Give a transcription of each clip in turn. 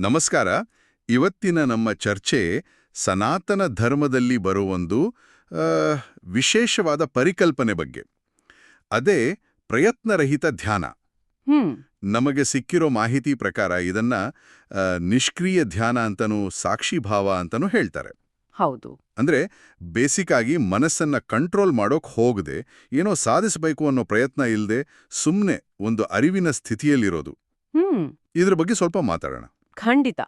ನಮಸ್ಕಾರ. ಇವತ್ತಿನ ನಮ್ಮ ಚರ್ಚೆ ಸನಾತನ ಧರ್ಮದಲ್ಲಿ ಬರುವೊಂದು ವಿಶೇಷವಾದ ಪರಿಕಲ್ಪನೆ ಬಗ್ಗೆ. ಅದೇ ಪ್ರಯತ್ನರಹಿತ ಧ್ಯಾನ. ನಮಗೆ ಸಿಕ್ಕಿರೋ ಮಾಹಿತಿ ಪ್ರಕಾರ ಇದನ್ನ ನಿಷ್ಕ್ರಿಯ ಧ್ಯಾನ ಅಂತನೂ ಸಾಕ್ಷಿಭಾವ ಅಂತನೂ ಹೇಳ್ತಾರೆ. ಹೌದು. ಅಂದ್ರೆ ಬೇಸಿಕ್ ಆಗಿ ಮನಸ್ಸನ್ನ ಕಂಟ್ರೋಲ್ ಮಾಡೋಕ್ ಹೋಗದೆ ಏನೋ ಸಾಧಿಸಬೇಕು ಅನ್ನೋ ಪ್ರಯತ್ನ ಇಲ್ಲದೆ ಸುಮ್ಮನೆ ಒಂದು ಅರಿವಿನ ಸ್ಥಿತಿಯಲ್ಲಿರೋದು. ಇದ್ರ ಬಗ್ಗೆ ಸ್ವಲ್ಪ ಮಾತಾಡೋಣ. ಖಂಡಿತ.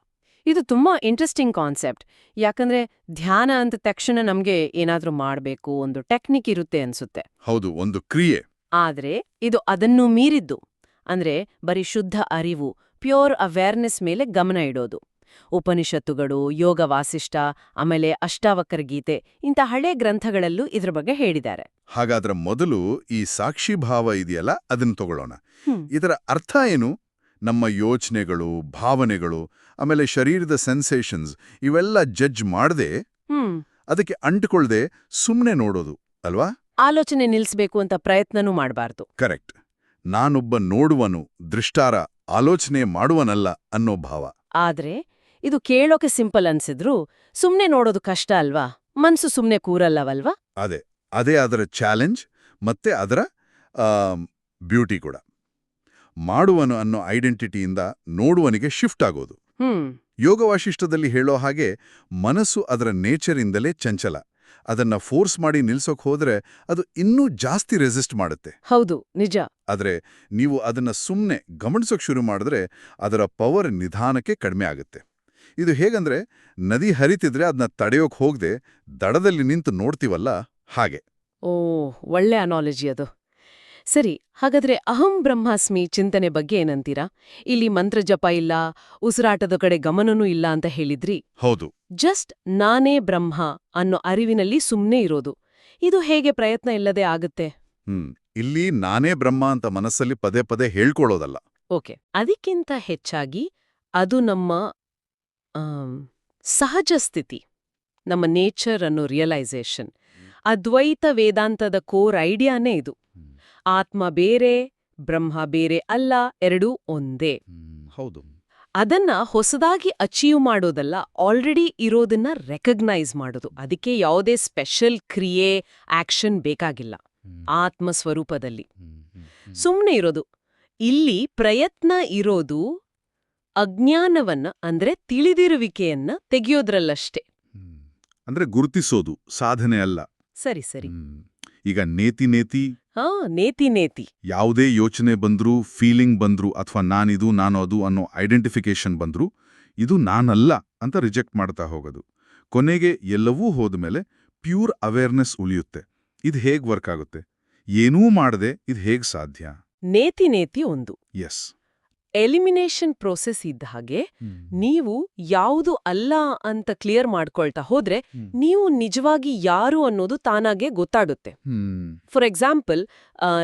ಇದು ತುಂಬಾ ಇಂಟ್ರೆಸ್ಟಿಂಗ್ ಕಾನ್ಸೆಪ್ಟ್ ಯಾಕಂದ್ರೆ ಧ್ಯಾನ ಅಂತ ತಕ್ಷಣ ನಮ್ಗೆ ಏನಾದ್ರೂ ಮಾಡಬೇಕು ಒಂದು ಟೆಕ್ನಿಕ್ ಇರುತ್ತೆ ಅನ್ಸುತ್ತೆ. ಹೌದು ಒಂದು ಕ್ರಿಯೆ. ಆದ್ರೆ ಇದು ಅದನ್ನು ಮೀರಿದ್ದು. ಅಂದ್ರೆ ಬರೀ ಶುದ್ಧ ಅರಿವು ಪ್ಯೂರ್ ಅವೇರ್ನೆಸ್ ಮೇಲೆ ಗಮನ ಇಡೋದು. ಉಪನಿಷತ್ತುಗಳು ಯೋಗ ವಾಸಿಷ್ಠ ಆಮೇಲೆ ಅಷ್ಟಾವಕರ ಗೀತೆ ಇಂಥ ಹಳೆ ಗ್ರಂಥಗಳಲ್ಲೂ ಇದ್ರ ಬಗ್ಗೆ ಹೇಳಿದ್ದಾರೆ. ಹಾಗಾದ್ರೆ ಮೊದಲು ಈ ಸಾಕ್ಷಿ ಭಾವ ಇದೆಯಲ್ಲ ಅದನ್ನು ತಗೊಳ್ಳೋಣ. ಇದರ ಅರ್ಥ ಏನು? ನಮ್ಮ ಯೋಚನೆಗಳು ಭಾವನೆಗಳು ಆಮೇಲೆ ಶರೀರದ ಸೆನ್ಸೇಷನ್ಸ್ ಇವೆಲ್ಲ ಜಡ್ಜ್ ಮಾಡದೆ ಅದಕ್ಕೆ ಅಂಟಿಕೊಳ್ಳದೆ ಸುಮ್ಮನೆ ನೋಡೋದು ಅಲ್ವಾ? ಆಲೋಚನೆ ನಿಲ್ಲಿಸಬೇಕು ಅಂತ ಪ್ರಯತ್ನನೂ ಮಾಡಬಾರ್ದು. ಕರೆಕ್ಟ್ ನಾನೊಬ್ಬ ನೋಡುವನು ದೃಷ್ಟಾರ ಆಲೋಚನೆ ಮಾಡುವನಲ್ಲ ಅನ್ನೋ ಭಾವ. ಆದ್ರೆ ಇದು ಕೇಳೋಕೆ ಸಿಂಪಲ್ ಅನ್ಸಿದ್ರು ಸುಮ್ನೆ ನೋಡೋದು ಕಷ್ಟ ಅಲ್ವಾ? ಮನ್ಸು ಸುಮ್ನೆ ಕೂರಲ್ಲವಲ್ವಾ? ಅದೇ. ಅದೇ ಅದರ ಚಾಲೆಂಜ್ ಮತ್ತೆ ಅದರ ಬ್ಯೂಟಿ ಕೂಡ. ಮಾಡುವನು ಅನ್ನೋ ಐಡೆಂಟಿಟಿಯಿಂದ ನೋಡುವನಿಗೆ ಶಿಫ್ಟ್ ಆಗೋದು. ಯೋಗ ವಾಶಿಷ್ಟದಲ್ಲಿ ಹೇಳೋ ಹಾಗೆ ಮನಸ್ಸು ಅದರ ನೇಚರಿಂದಲೇ ಚಂಚಲ. ಅದನ್ನ ಫೋರ್ಸ್ ಮಾಡಿ ನಿಲ್ಸೋಕ್ ಹೋದ್ರೆ ಅದು ಇನ್ನೂ ಜಾಸ್ತಿ ರೆಸಿಸ್ಟ್ ಮಾಡುತ್ತೆ. ಹೌದು ನಿಜ. ಆದ್ರೆ ನೀವು ಅದನ್ನ ಸುಮ್ಮನೆ ಗಮನಿಸೋಕ್ ಶುರು ಮಾಡಿದ್ರೆ ಅದರ ಪವರ್ ನಿಧಾನಕ್ಕೆ ಕಡಿಮೆ ಆಗುತ್ತೆ. ಇದು ಹೇಗಂದ್ರೆ ನದಿ ಹರಿತಿದ್ರೆ ಅದನ್ನ ತಡೆಯೋಕ್ ಹೋಗದೆ ದಡದಲ್ಲಿ ನಿಂತು ನೋಡ್ತೀವಲ್ಲ ಹಾಗೆ. ಓ ಒಳ್ಳೆ ಅನಾಲಜಿ ಅದು. ಸರಿ ಹಾಗಾದ್ರೆ ಅಹಂ ಬ್ರಹ್ಮಾಸ್ಮಿ ಚಿಂತನೆ ಬಗ್ಗೆ ಏನಂತೀರಾ? ಇಲ್ಲಿ ಮಂತ್ರ ಜಪ ಇಲ್ಲ ಉಸಿರಾಟದ ಕಡೆ ಗಮನನೂ ಇಲ್ಲ ಅಂತ ಹೇಳಿದ್ರಿ. ಹೌದು. ಜಸ್ಟ್ ನಾನೇ ಬ್ರಹ್ಮ ಅನ್ನೋ ಅರಿವಿನಲ್ಲಿ ಸುಮ್ಮನೆ ಇರೋದು. ಇದು ಹೇಗೆ ಪ್ರಯತ್ನ ಇಲ್ಲದೆ ಆಗುತ್ತೆ? ಹ್ಮ್ ಇಲ್ಲಿ ನಾನೇ ಬ್ರಹ್ಮ ಅಂತ ಮನಸ್ಸಲ್ಲಿ ಪದೇ ಪದೇ ಹೇಳ್ಕೊಳ್ಳೋದಲ್ಲ. ಓಕೆ ಅದಕ್ಕಿಂತ ಹೆಚ್ಚಾಗಿ ಅದು ನಮ್ಮ ಸಹಜ ಸ್ಥಿತಿ ನಮ್ಮ ನೇಚರ್ ಅನ್ನೋ ರಿಯಲೈಸೇಷನ್. ಅದ್ವೈತ ವೇದಾಂತದ ಕೋರ್ ಐಡಿಯಾನೇ ಇದು. ಆತ್ಮ ಬೇರೆ ಬ್ರಹ್ಮ ಬೇರೆ ಅಲ್ಲ ಎರಡೂ ಒಂದೇ. ಹೌದು. ಅದನ್ನ ಹೊಸದಾಗಿ ಅಚೀವ್ ಮಾಡೋದಲ್ಲ ಆಲ್ರೆಡಿ ಇರೋದನ್ನ ರೆಕಗ್ನೈಸ್ ಮಾಡೋದು. ಅದಕ್ಕೆ ಯಾವುದೇ ಸ್ಪೆಷಲ್ ಕ್ರಿಯೆ ಆಕ್ಷನ್ ಬೇಕಾಗಿಲ್ಲ. ಆತ್ಮ ಸ್ವರೂಪದಲ್ಲಿ. ಸುಮ್ಮನೆ ಇರೋದು. ಇಲ್ಲಿ ಪ್ರಯತ್ನ ಇರೋದು ಅಜ್ಞಾನವನ್ನ ಅಂದ್ರೆ ತಿಳಿದಿರುವಿಕೆಯನ್ನ ತೆಗೆಯೋದ್ರಲ್ಲಷ್ಟೇ. ಅಂದ್ರೆ ಗುರುತಿಸೋದು ಸಾಧನೆ ಅಲ್ಲ. ಸರಿ ಸರಿ. ಈಗ ನೇತಿ ನೇತಿ ಹಾ ನೇತಿ ನೇತಿ. ಯಾವುದೇ ಯೋಚನೆ ಬಂದ್ರೂ ಫೀಲಿಂಗ್ ಬಂದ್ರು ಅಥವಾ ನಾನಿದು ನಾನು ಅದು ಅನ್ನೋ ಐಡೆಂಟಿಫಿಕೇಶನ್ ಬಂದ್ರು ಇದು ನಾನಲ್ಲ ಅಂತ ರಿಜೆಕ್ಟ್ ಮಾಡ್ತಾ ಹೋಗೋದು. ಕೊನೆಗೆ ಎಲ್ಲವೂ ಹೋದ್ಮೇಲೆ ಪ್ಯೂರ್ ಅವೇರ್ನೆಸ್ ಉಳಿಯುತ್ತೆ. ಇದು ಹೇಗ್ ವರ್ಕ್ ಆಗುತ್ತೆ? ಏನೂ ಮಾಡದೆ ಇದು ಹೇಗ್ ಸಾಧ್ಯ? ನೇತಿ ನೇತಿ ಒಂದು. ಎಸ್ ಎಲಿಮಿನೇಷನ್ ಪ್ರೋಸೆಸ್ ಇದ್ದ ಹಾಗೆ ನೀವು ಯಾವುದು ಅಲ್ಲ ಅಂತ ಕ್ಲಿಯರ್ ಮಾಡ್ಕೊಳ್ತಾ ಹೋದ್ರೆ ನೀವು ನಿಜವಾಗಿ ಯಾರು ಅನ್ನೋದು ತಾನಾಗೆ ಗೊತ್ತಾಗುತ್ತೆ. ಹ್ಮ್. ಫಾರ್ ಎಕ್ಸಾಂಪಲ್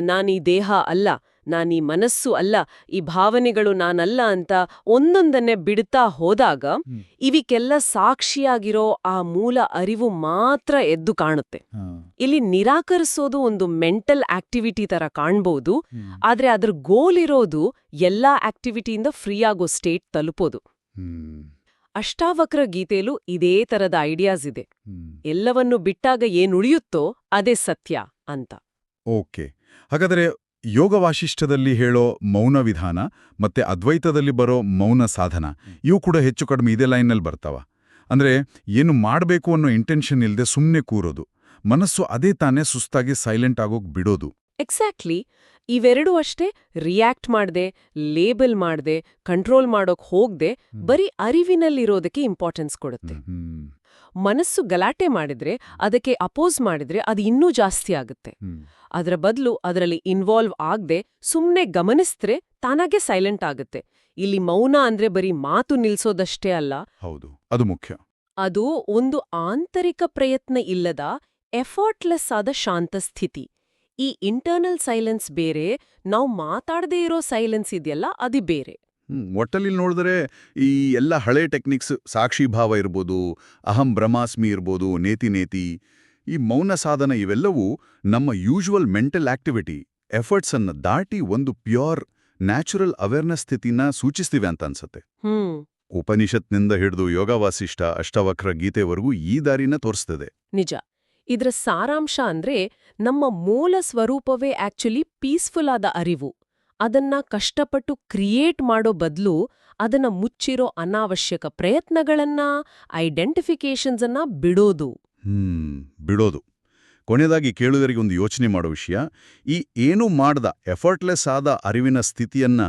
ನಾನೀ ದೇಹ ಅಲ್ಲ ನಾನೀ ಮನಸ್ಸು ಅಲ್ಲ ಈ ಭಾವನೆಗಳು ನಾನಲ್ಲ ಅಂತ ಒಂದೊಂದನ್ನೇ ಬಿಡ್ತಾ ಹೋದಾಗ ಇವಿಕೆಲ್ಲ ಸಾಕ್ಷಿಯಾಗಿರೋ ಆ ಮೂಲ ಅರಿವು ಮಾತ್ರ ಎದ್ದು ಕಾಣುತ್ತೆ. ಇಲ್ಲಿ ನಿರಾಕರಿಸೋದು ಒಂದು ಮೆಂಟಲ್ ಆಕ್ಟಿವಿಟಿ ತರ ಕಾಣ್ಬೋದು ಆದ್ರೆ ಅದ್ರ ಗೋಲ್ ಇರೋದು ಎಲ್ಲಾ ಆಕ್ಟಿವಿಟಿಯಿಂದ ಫ್ರೀ ಆಗೋ ಸ್ಟೇಟ್ ತಲುಪೋದು. ಅಷ್ಟಾವಕ್ರ ಗೀತೆಯಲ್ಲೂ ಇದೇ ತರದ ಐಡಿಯಾಸ್ ಇದೆ. ಎಲ್ಲವನ್ನು ಬಿಟ್ಟಾಗ ಏನುಳಿಯುತ್ತೋ ಅದೇ ಸತ್ಯ ಅಂತ. ಓಕೆ. ಹಾಗಾದರೆ ಯೋಗ ವಾಶಿಷ್ಠದಲ್ಲಿ ಹೇಳೋ ಮೌನ ವಿಧಾನ ಮತ್ತೆ ಅದ್ವೈತದಲ್ಲಿ ಬರೋ ಮೌನ ಸಾಧನ ಇವು ಕೂಡ ಹೆಚ್ಚು ಕಡಿಮೆ ಇದೇ ಲೈನ್ನಲ್ಲಿ ಬರ್ತಾವ. ಅಂದ್ರೆ ಏನು ಮಾಡಬೇಕು ಅನ್ನೋ ಇಂಟೆನ್ಷನ್ ಇಲ್ಲದೆ ಸುಮ್ಮನೆ ಕೂರೋದು ಮನಸ್ಸು ಅದೇ ತಾನೇ ಸುಸ್ತಾಗಿ ಸೈಲೆಂಟ್ ಆಗೋಗ್ ಬಿಡೋದು. ಎಕ್ಸಾಕ್ಟ್ಲಿ ಇವೆರಡೂ ಅಷ್ಟೇ ರಿಯಾಕ್ಟ್ ಮಾಡದೆ ಲೇಬಲ್ ಮಾಡದೆ ಕಂಟ್ರೋಲ್ ಮಾಡೋಕ್ ಹೋಗದೆ ಬರೀ ಅರಿವಿನಲ್ಲಿರೋದಕ್ಕೆ ಇಂಪಾರ್ಟೆನ್ಸ್ ಕೊಡುತ್ತೆ. ಮನಸ್ಸು ಗಲಾಟೆ ಮಾಡಿದ್ರೆ ಅದಕ್ಕೆ ಅಪೋಸ್ ಮಾಡಿದ್ರೆ ಅದು ಇನ್ನೂ ಜಾಸ್ತಿ ಆಗುತ್ತೆ. ಅದರ ಬದಲು ಅದರಲ್ಲಿ ಇನ್ವಾಲ್ವ್ ಆಗದೆ ಸುಮ್ಮನೆ ಗಮನಿಸಿದ್ರೆ ತಾನಾಗೆ ಸೈಲೆಂಟ್ ಆಗುತ್ತೆ. ಇಲ್ಲಿ ಮೌನ ಅಂದ್ರೆ ಬರೀ ಮಾತು ನಿಲ್ಸೋದಷ್ಟೇ ಅಲ್ಲ. ಹೌದು ಅದು ಮುಖ್ಯ. ಅದು ಒಂದು ಆಂತರಿಕ ಪ್ರಯತ್ನ ಇಲ್ಲದ ಎಫರ್ಟ್ಲೆಸ್ ಆದ ಶಾಂತ ಸ್ಥಿತಿ. ಈ ಇಂಟರ್ನಲ್ ಸೈಲೆನ್ಸ್ ಬೇರೆ ನಾವು ಮಾತಾಡದೇ ಇರೋ ಸೈಲೆನ್ಸ್ ಇದೆಯಲ್ಲ ಅದು ಬೇರೆ. ಒಟ್ಟಲ್ಲಿ ನೋಡಿದ್ರೆ ಈ ಎಲ್ಲ ಹಳೆ ಟೆಕ್ನಿಕ್ಸ್ ಸಾಕ್ಷಿಭಾವ ಇರ್ಬೋದು ಅಹಂ ಬ್ರಹ್ಮಾಸ್ಮಿ ಇರ್ಬೋದು ನೇತಿ ನೇತಿ ಈ ಮೌನ ಸಾಧನ ಇವೆಲ್ಲವೂ ನಮ್ಮ ಯೂಶುವಲ್ ಮೆಂಟಲ್ ಆಕ್ಟಿವಿಟಿ ಎಫರ್ಟ್ಸನ್ನು ಅನ್ನ ದಾಟಿ ಒಂದು ಪ್ಯೂರ್ ನ್ಯಾಚುರಲ್ ಅವೇರ್ನೆಸ್ ಸ್ಥಿತಿನ ಸೂಚಿಸ್ತೀವಿ ಅಂತ ಅನ್ಸುತ್ತೆ. ಹ್ಮ್. ಉಪನಿಷತ್ನಿಂದ ಹಿಡಿದು ಯೋಗ ವಾಸಿಷ್ಠ ಅಷ್ಟವಕ್ರ ಗೀತೆವರೆಗೂ ಈ ದಾರಿನ ತೋರಿಸ್ತದೆ. ನಿಜ. ಇದರ ಸಾರಾಂಶ ಅಂದ್ರೆ ನಮ್ಮ ಮೂಲ ಸ್ವರೂಪವೇ ಆಕ್ಚುಲಿ ಪೀಸ್ಫುಲ್ ಆದ ಅರಿವು. ಅದನ್ನ ಕಷ್ಟಪಟ್ಟು ಕ್ರಿಯೇಟ್ ಮಾಡೋ ಬದಲು ಅದನ್ನ ಮುಚ್ಚಿರೋ ಅನಾವಶ್ಯಕ ಪ್ರಯತ್ನಗಳನ್ನ ಐಡೆಂಟಿಫಿಕೇಶನ್ಸ್ ಅನ್ನ ಬಿಡೋದು. ಹ್ಮ್, ಬಿಡೋದು. ಕೊನೆಯದಾಗಿ ಕೇಳುಗರಿಗೆ ಒಂದು ಯೋಚನೆ ಮಾಡೋ ವಿಷಯ. ಈ ಏನು ಮಾಡ್ದ ಎಫರ್ಟ್ಲೆಸ್ ಆದ ಅರಿವಿನ ಸ್ಥಿತಿಯನ್ನ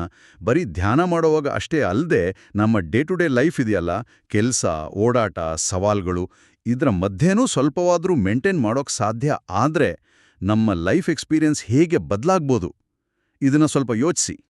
ಬರೀ ಧ್ಯಾನ ಮಾಡುವಾಗ ಅಷ್ಟೇ ಅಲ್ಲದೆ ನಮ್ಮ ಡೇ ಟು ಡೇ ಲೈಫ್ ಇದೆಯಲ್ಲ, ಕೆಲಸ, ಓಡಾಟ, ಸವಾಲ್ಗಳು, ಇದರ ಮಧ್ಯೆನೂ ಸ್ವಲ್ಪವಾದರೂ ಮೇಂಟೈನ್ ಮಾಡೋಕ್ಕೆ ಸಾಧ್ಯ ಆದ್ರೆ ನಮ್ಮ ಲೈಫ್ ಎಕ್ಸ್ಪೀರಿಯನ್ಸ್ ಹೇಗೆ ಬದಲಾಗ್ಬೋದು? ಇದನ್ನ ಸ್ವಲ್ಪ ಯೋಚಿಸಿ.